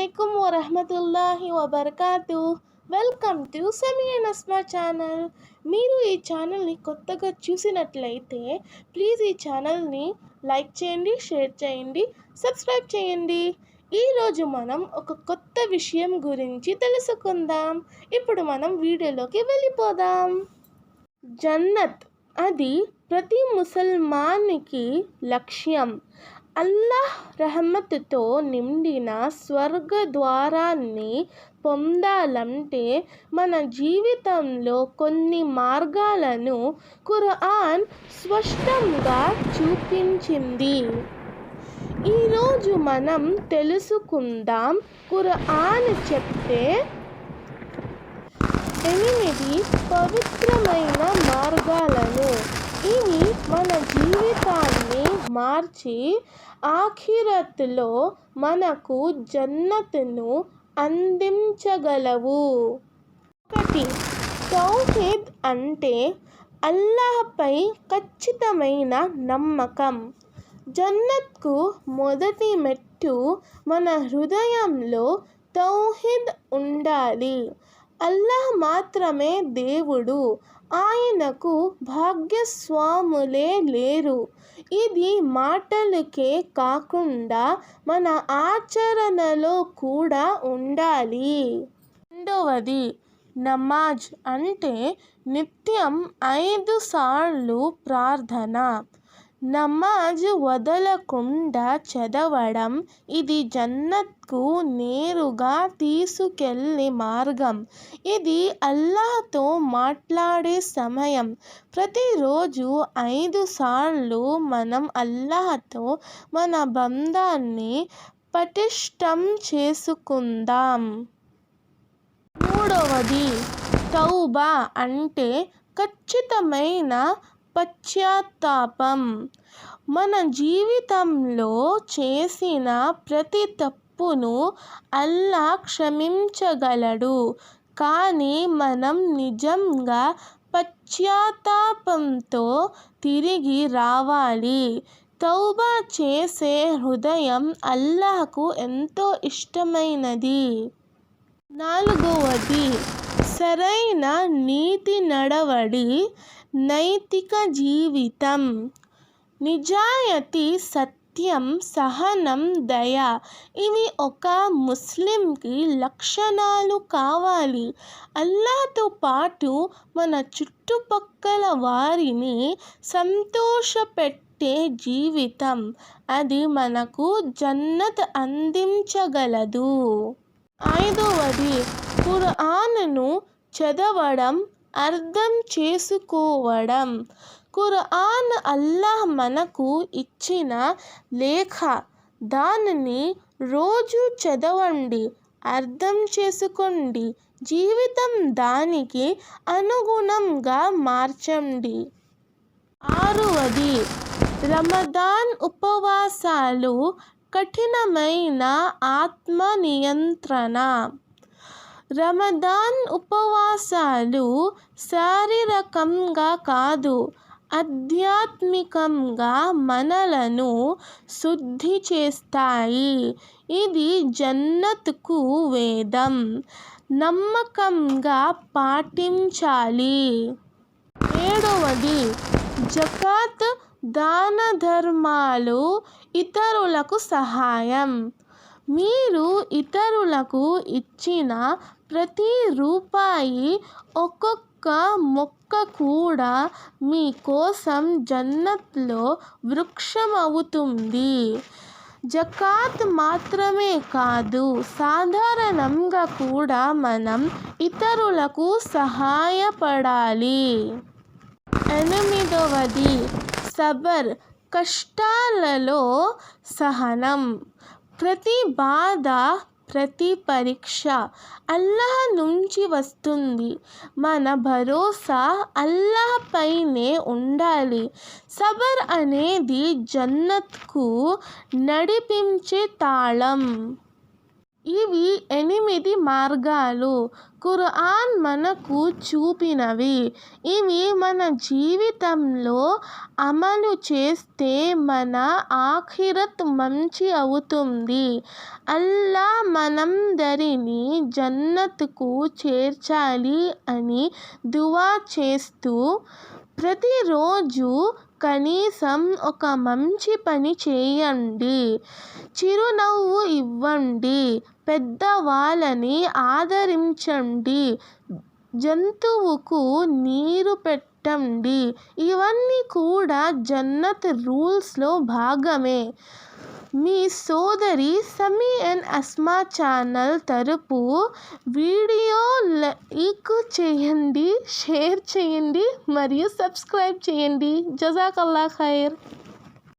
అలైకుం వరహమతుల్లాహి వబర్కాతు welcome to Samiya Asma channel. మీరు ఈ ఛానల్ని కొత్తగా చూసినట్లయితే ప్లీజ్ ఈ ఛానల్ని లైక్ చేయండి షేర్ చేయండి సబ్స్క్రైబ్ చేయండి. ఈరోజు మనం ఒక కొత్త విషయం గురించి తెలుసుకుందాం. ఇప్పుడు మనం వీడియోలోకి వెళ్ళిపోదాం. జన్నత్ అది ప్రతి ముసల్మానికి లక్ష్యం. అల్లాహ్ రహమత్తో నిండిన స్వర్గ ద్వారాన్ని పొందాలంటే మన జీవితంలో కొన్ని మార్గాలను ఖురాన్ స్పష్టంగా చూపించింది. ఈరోజు మనం తెలుసుకుందాం ఖురాన్ చెప్పే ఎనిమిది పవిత్రమైన మార్గాలను. మార్చి ఆఖిరత్లో మనకు జన్నత్ను అందించగలవు. ఒకటి తౌహీద్ అంటే అల్లాహపై ఖచ్చితమైన నమ్మకం. జన్నత్కు మొదటి మెట్టు మన హృదయంలో తౌహీద్ ఉండాలి. అల్లాహ్ మాత్రమే దేవుడు. ఆయనకు భాగ్యస్వాములే లేరు. ఇది మాటలకే కాకుండా మన ఆచరణలో కూడా ఉండాలి. రెండవది నమాజ్ అంటే నిత్యం ఐదు సార్లు ప్రార్థన. నమాజ్ వదలకుండా చదవడం ఇది జన్నత్కు నేరుగా తీసుకెళ్ళే మార్గం. ఇది అల్లాహ్తో మాట్లాడే సమయం. ప్రతిరోజు ఐదు సార్లు మనం అల్లాహ్తో మన బంధాన్ని పటిష్టం చేసుకుందాం. మూడవది తౌబా అంటే ఖచ్చితమైన పశ్చాత్తాపం మన జీవితంలో చేసిన ప్రతి తప్పును అల్లా క్షమించగలడు. కానీ మనం నిజంగా పశ్చాత్తాపంతో తిరిగి రావాలి. తౌబా చేసే హృదయం అల్లాహకు ఎంతో ఇష్టమైనది. నాలుగవది సరైన నీతి నడవడి. నైతిక జీవితం. నిజాయితీ సత్యం సహనం దయ ఇవి ఒక ముస్లింకి లక్షణాలు కావాలి. అల్లాతో పాటు మన చుట్టుపక్కల వారిని సంతోషపెట్టే జీవితం. అది మనకు జన్నత్ అందించగలదు. ఐదవది ఖురాన్ను చదవడం అర్థం చేసుకోవడం. ఖురాన్ అల్లాహ్ మనకు ఇచ్చిన లేఖ. దానిని రోజు చదవండి అర్థం చేసుకోండి జీవితం దానికి అనుగుణంగా మార్చండి. ఆరవది రమదాన్ ఉపవాసాలు కఠినమైన ఆత్మ నియంత్రణ. రమదాన్ ఉపవాసాలు శారీరకంగా కాదు ఆధ్యాత్మికంగా మనలను శుద్ధి చేస్తాయి. ఇది జన్నత్కు వేదం. నమ్మకంగా పాటించాలి. ఏడవది జకాత్ దాన ధర్మాలు ఇతరులకు సహాయం. మీరు ఇతరులకు ఇచ్చిన ప్రతి రూపాయి ఒక్కొక్క మొక్క కూడా మీ కోసం జన్నత్లో వృక్షమవుతుంది. జకాత్ మాత్రమే కాదు సాధారణంగా కూడా మనం ఇతరులకు సహాయపడాలి. ఎనిమిదవది సబర్ కష్టాలలో సహనం. ప్రతి బాధ ప్రతి పరీక్ష అల్లాహ్ నుంచి వస్తుంది. మన భరోసా అల్లాహ్ పైనే ఉండాలి. సబర్ అనేది జన్నత్కు నడిపించే తాళం. ఇవి ఎనిమిది మార్గాలు. ఖురాన్ మనకు చూపినవి. ఇవి మన జీవితంలో అమలు చేస్తే మన ఆఖిరత్ మంచి అవుతుంది. అల్లా మనందరినీ జన్నత్కు చేర్చాలి అని దువా చేస్తూ ప్రతిరోజు కనీసం ఒక మంచి పని చేయండి. చిరునవ్వు ఇవ్వండి. పెద్దవాళ్ళని ఆదరించండి. జంతువుకు నీరు పెట్టండి. ఇవన్నీ కూడా జన్నత్ రూల్స్లో భాగమే. మీ సోదరి సమీ అండ్ అస్మా ఛానల్ తరపు వీడియో లైక్ చేయండి షేర్ చేయండి మరియు సబ్స్క్రైబ్ చేయండి. జజాకల్లా ఖైర్.